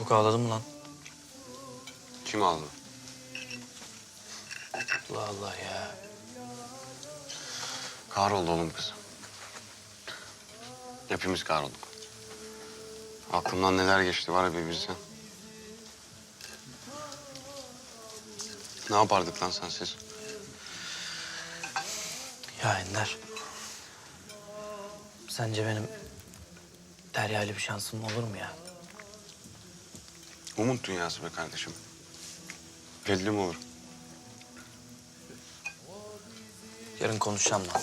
Çok ağladın mı lan? Kim aldı? Allah Allah ya. Kahroldu oğlum kız. Hepimiz kahrolduk. Aklımdan neler geçti var ya bir bilsen. Ne yapardık lan sensiz? Ya Ender. Sence benim Derya ile bir şansım olur mu ya? Umut dünyası be kardeşim. Belli mi olur? Yarın konuşacağım lan.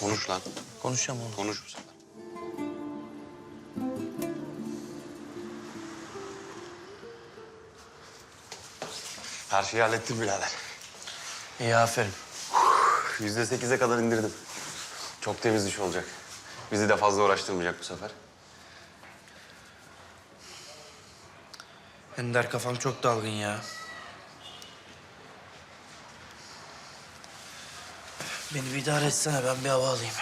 Konuş lan. Konuşacağım oğlum. Konuş bu sefer. Her şeyi hallettim birader. İyi aferin. Yüzde sekize kadar indirdim. Çok temiz iş olacak. Bizi de fazla uğraştırmayacak bu sefer. Ender kafam çok dalgın ya. Beni bir idare etsene ben bir hava alayım.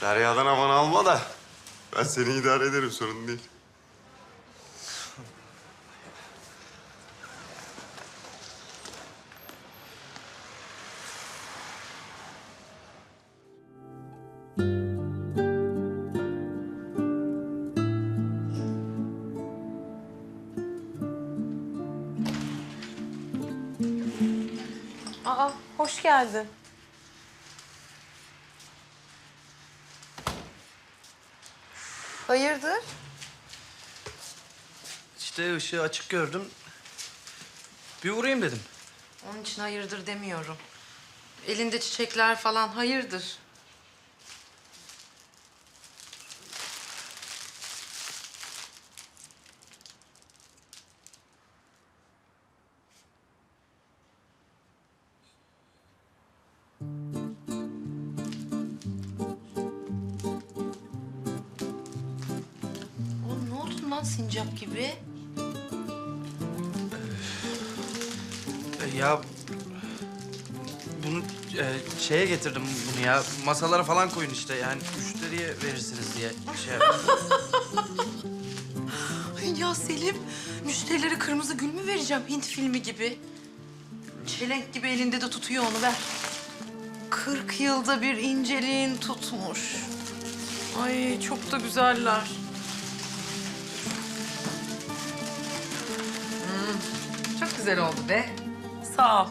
Derya'dan havanı alma da. Ben seni idare ederim sorun değil. hoş geldin. Hayırdır? İşte ışığı açık gördüm. Bir uğrayayım dedim. Onun için hayırdır demiyorum. Elinde çiçekler falan hayırdır? Lan sincap gibi? Ya bunu e, şeye getirdim bunu ya. Masalara falan koyun işte yani müşteriye verirsiniz diye şey yaptım. Ay Ya Selim, müşterilere kırmızı gül mü vereceğim Hint filmi gibi? Çelenk gibi elinde de tutuyor onu ver. Kırk yılda bir inceliğin tutmuş. Ay çok da güzeller. Güzel oldu be. Sağ ol.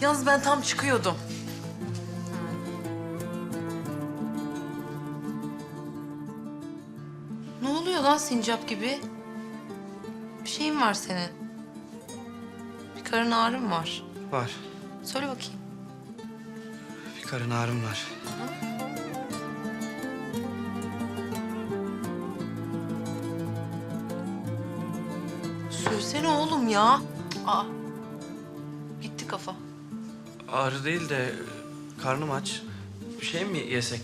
Yalnız ben tam çıkıyordum. Ne oluyor lan sincap gibi? Bir şeyin var senin. Bir karın ağrın var. Var. Söyle bakayım. Bir karın ağrım var. Söylesene oğlum ya. Aa. Gitti kafa. Ağrı değil de karnım aç. Bir şey mi yesek?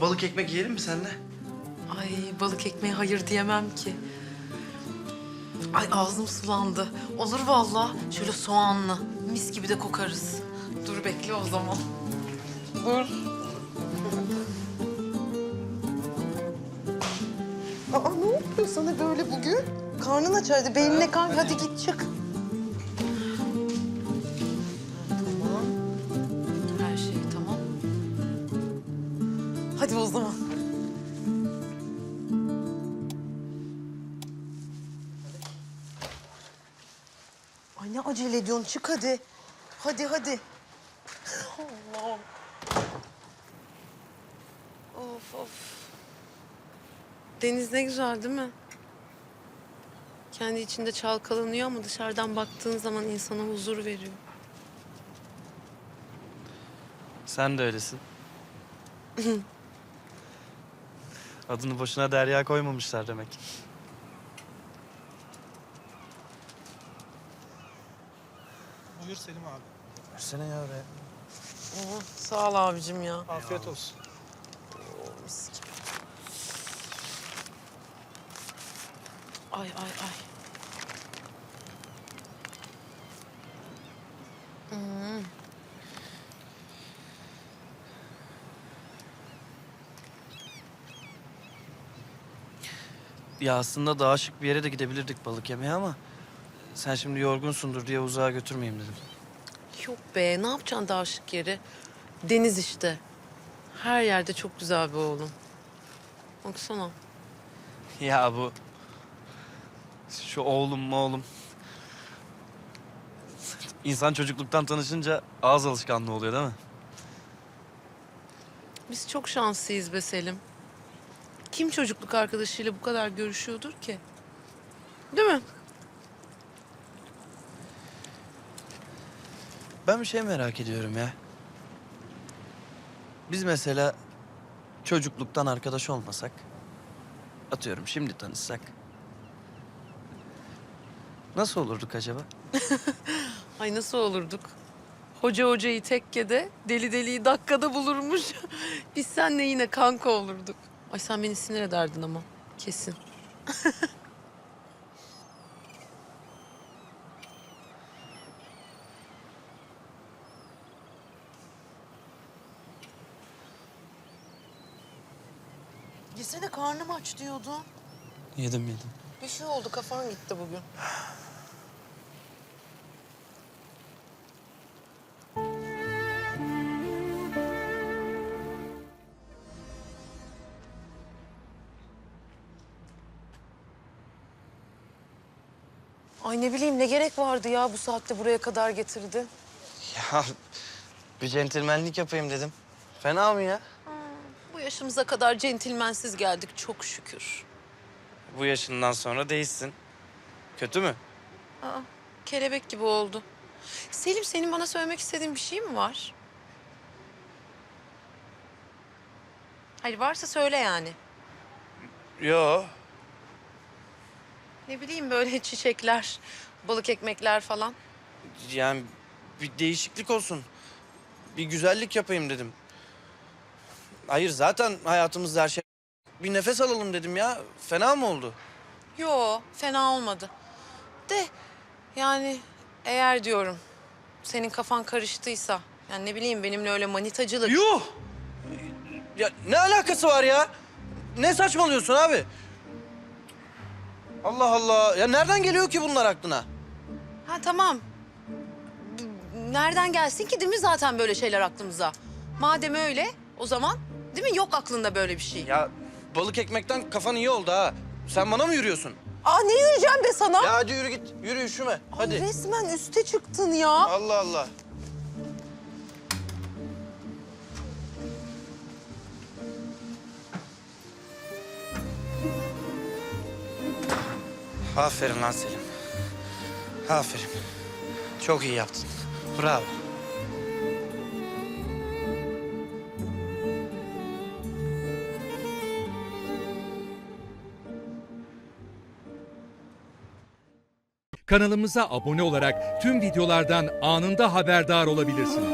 Balık ekmek yiyelim mi seninle? Ay balık ekmeğe hayır diyemem ki. Ay ağzım sulandı. Olur vallahi. Şöyle soğanlı. Mis gibi de kokarız. Dur bekle o zaman. Dur. Aa ne oluyor sana böyle bugün? Karnın aç hadi. Beynine kan. Hadi git çık. Hadi o zaman. Ay ne acele ediyorsun? Çık hadi. Hadi hadi. Allah'ım. Of of. Deniz ne güzel değil mi? Kendi içinde çalkalanıyor ama dışarıdan baktığın zaman insana huzur veriyor. Sen de öylesin. Adını boşuna Derya koymamışlar demek. Buyur Selim abi. Versene ya be. Oo, sağ ol abicim ya. Afiyet olsun. Mis gibi. Ay ay ay. Hmm. Ya aslında daha şık bir yere de gidebilirdik balık yemeye ama... ...sen şimdi yorgunsundur diye uzağa götürmeyeyim dedim. Yok be ne yapacaksın daha şık yeri? Deniz işte. Her yerde çok güzel bir oğlum. Baksana. Ya bu... Şu oğlum mu oğlum... İnsan çocukluktan tanışınca ağız alışkanlığı oluyor değil mi? Biz çok şanslıyız be Selim. Kim çocukluk arkadaşıyla bu kadar görüşüyordur ki? Değil mi? Ben bir şey merak ediyorum ya. Biz mesela çocukluktan arkadaş olmasak, atıyorum şimdi tanışsak. Nasıl olurduk acaba? Ay nasıl olurduk? Hoca hocayı tekkede, deli deliyi dakikada bulurmuş. Biz seninle yine kanka olurduk. Ay sen beni sinir ederdin ama kesin. Yesene karnım aç diyordun. Yedim yedim. Bir şey oldu kafan gitti bugün. Ay ne bileyim ne gerek vardı ya bu saatte buraya kadar getirdi. Ya bir centilmenlik yapayım dedim. Fena mı ya? Bu yaşımıza kadar centilmensiz geldik çok şükür. Bu yaşından sonra değişsin. Kötü mü? Aa, kelebek gibi oldu. Selim senin bana söylemek istediğin bir şey mi var? Hayır varsa söyle yani. Yo. Ne bileyim böyle çiçekler, balık ekmekler falan. Yani bir değişiklik olsun. Bir güzellik yapayım dedim. Hayır zaten hayatımızda her şey... Bir nefes alalım dedim ya. Fena mı oldu? Yo, fena olmadı. De yani eğer diyorum senin kafan karıştıysa yani ne bileyim benimle öyle manitacılık. Yuh! Ya ne alakası var ya? Ne saçmalıyorsun abi? Allah Allah. Ya nereden geliyor ki bunlar aklına? Ha tamam. Nereden gelsin ki değil mi zaten böyle şeyler aklımıza? Madem öyle o zaman değil mi yok aklında böyle bir şey. Ya balık ekmekten kafan iyi oldu ha. Sen bana mı yürüyorsun? Aa ne yürüyeceğim be sana? Ya hadi yürü git. Yürü üşüme. Ay, Hadi. resmen üste çıktın ya. Allah Allah. Aferin lan Selim. Aferin. Çok iyi yaptın. Bravo. Kanalımıza abone olarak tüm videolardan anında haberdar olabilirsiniz.